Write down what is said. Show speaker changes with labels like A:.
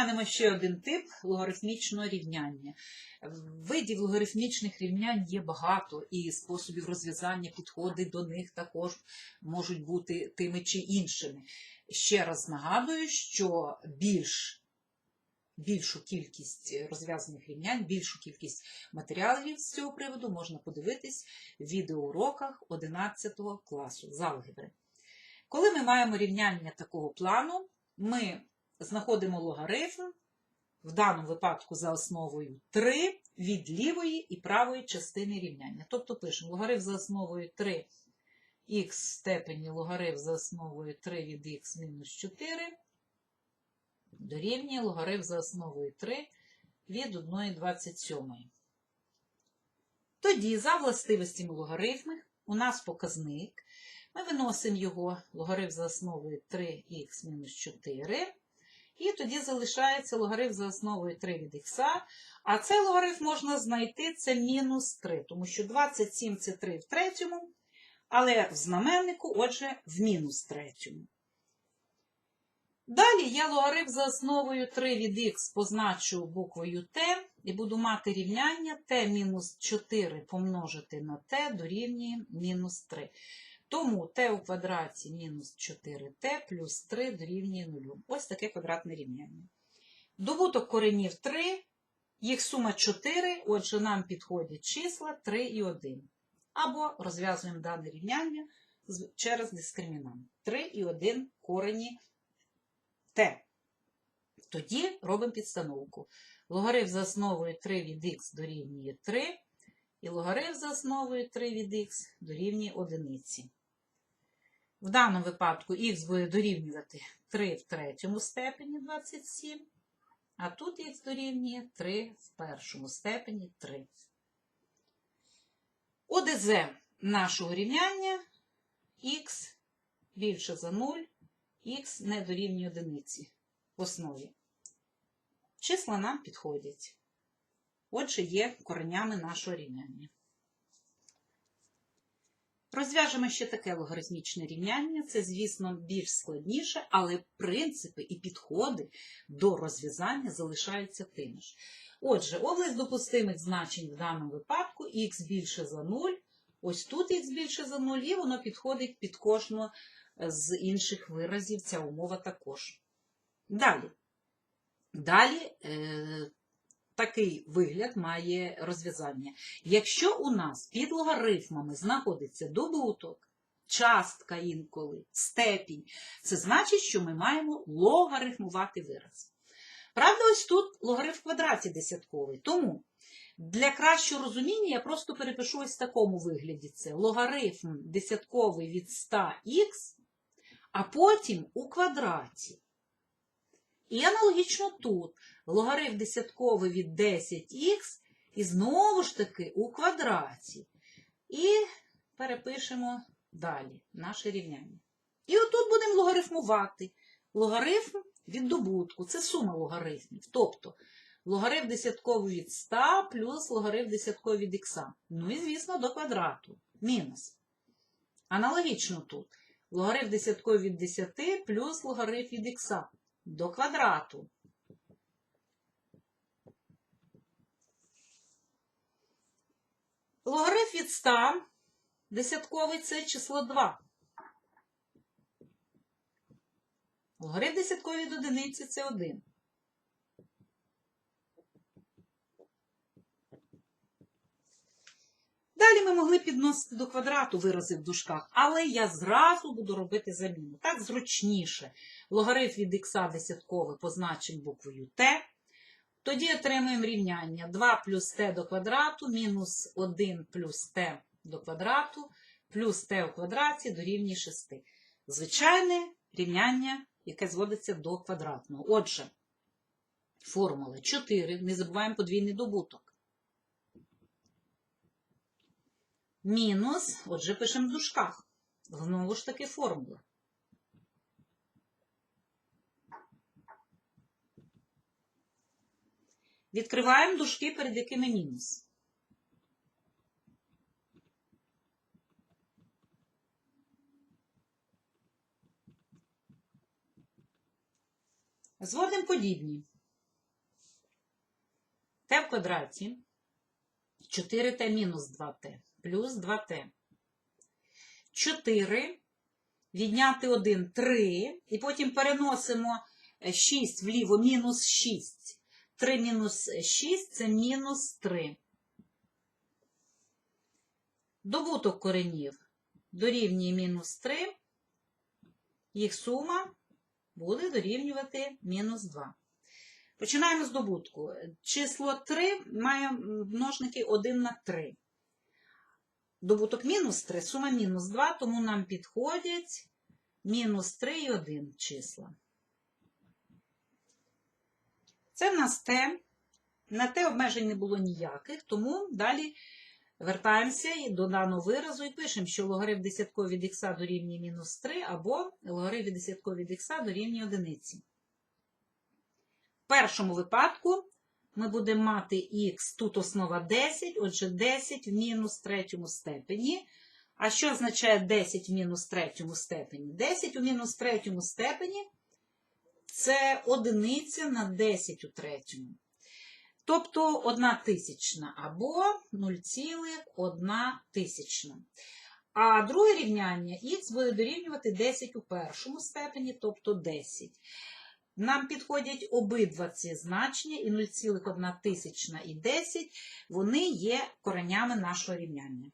A: Розглянемо ще один тип логарифмічного рівняння. Видів логарифмічних рівнянь є багато, і способів розв'язання, підходи до них також можуть бути тими чи іншими. Ще раз нагадую, що більш, більшу кількість розв'язаних рівнянь, більшу кількість матеріалів з цього приводу можна подивитись в відеоуроках 11 класу з алгебри. Коли ми маємо рівняння такого плану, ми знаходимо логарифм, в даному випадку за основою 3 від лівої і правої частини рівняння. Тобто пишемо логарифм за основою 3 х степені логарифм за основою 3 від х мінус 4 дорівнює логарифм за основою 3 від 1,27. Тоді, за властивостями логарифмів, у нас показник. Ми виносимо його логарифм за основою 3х мінус 4. І тоді залишається логарифм за основою 3 від х. А цей логарифм можна знайти це мінус 3, тому що 27 це 3 в третьому, але в знаменнику, отже, в мінус третьому. Далі я логарифм за основою 3 від х позначу буквою t і буду мати рівняння t мінус 4 помножити на t дорівнює мінус 3. Тому t у квадраті мінус 4t плюс 3 дорівнює 0. Ось таке квадратне рівняння. Добуток коренів 3, їх сума 4, отже, нам підходять числа 3 і 1. Або розв'язуємо дане рівняння через дискримінант. 3 і 1 корені t. Тоді робимо підстановку. Логарифм за основою 3 від х дорівнює 3, і логарифм за основою 3 від х дорівнює 1. В даному випадку х буде дорівнювати 3 в третьому степені 27, а тут х дорівнює 3 в першому степені 3. ОДЗ нашого рівняння х більше за 0, х не дорівнює одиниці в основі. Числа нам підходять. Отже, є коренями нашого рівняння. Розв'яжемо ще таке логарифмічне рівняння. Це, звісно, більш складніше, але принципи і підходи до розв'язання залишаються тими ж. Отже, область допустимих значень в даному випадку х більше за 0, ось тут х більше за 0, і воно підходить під кожну з інших виразів, ця умова також. Далі. Далі. Такий вигляд має розв'язання. Якщо у нас під логарифмами знаходиться добуток, частка інколи, степінь, це значить, що ми маємо логарифмувати вираз. Правда, ось тут логарифм в квадраті десятковий. Тому для кращого розуміння я просто перепишу ось в такому вигляді це логарифм десятковий від 100х, а потім у квадраті. І аналогічно тут логарифм десятковий від 10х, і знову ж таки у квадраті. І перепишемо далі наше рівняння. І отут будемо логарифмувати. Логарифм від добутку це сума логарифмів. Тобто логарифм десятковий від 100 плюс логарифм десятковий від х. Ну і, звісно, до квадрату. Мінус. Аналогічно тут. Логарифм десятковий від 10 плюс логарифм від х до квадрату. Логарифм від 100, десятковий це число 2. Логарифм десятковий від одиниці це 1. Далі ми могли підносити до квадрату вирази в дужках, але я зразу буду робити заміну. Так зручніше. Логарифм від х десятковий позначимо буквою t. Тоді отримаємо рівняння 2 плюс t до квадрату мінус 1 плюс t до квадрату плюс t у квадраті дорівнює 6. Звичайне рівняння, яке зводиться до квадратного. Отже, формула 4. Не забуваємо подвійний добуток. Мінус, отже, пишемо в дужках. Знову ж таки формула. Відкриваємо дужки, перед якими мінус. Зводимо подібні. t в квадраті 4t мінус 2t плюс 2t. 4 відняти 1 3, і потім переносимо 6 вліво мінус 6. 3 мінус 6 це мінус 3. Добуток коренів дорівнює мінус 3. Їх сума буде дорівнювати мінус 2. Починаємо з добутку. Число 3 має множники 1 на 3. Добуток мінус 3, сума мінус 2, тому нам підходять мінус 3 і 1 числа. Це в нас те. На те обмежень не було ніяких, тому далі вертаємося до даного виразу і пишемо, що логарифм десятковий від х дорівнює мінус 3, або логарифм десятковий від х дорівнює одиниці. В першому випадку ми будемо мати х, тут основа 10, отже 10 в мінус третьому степені. А що означає 10 в мінус третьому степені? 10 у мінус третьому степені це одиниця на 10 у третьому. Тобто 1 тисячна або 0,1 тисячна. А друге рівняння х буде дорівнювати 10 у першому степені, тобто 10. Нам підходять обидва ці значення, і 0,1 тисячна і 10, вони є коренями нашого рівняння.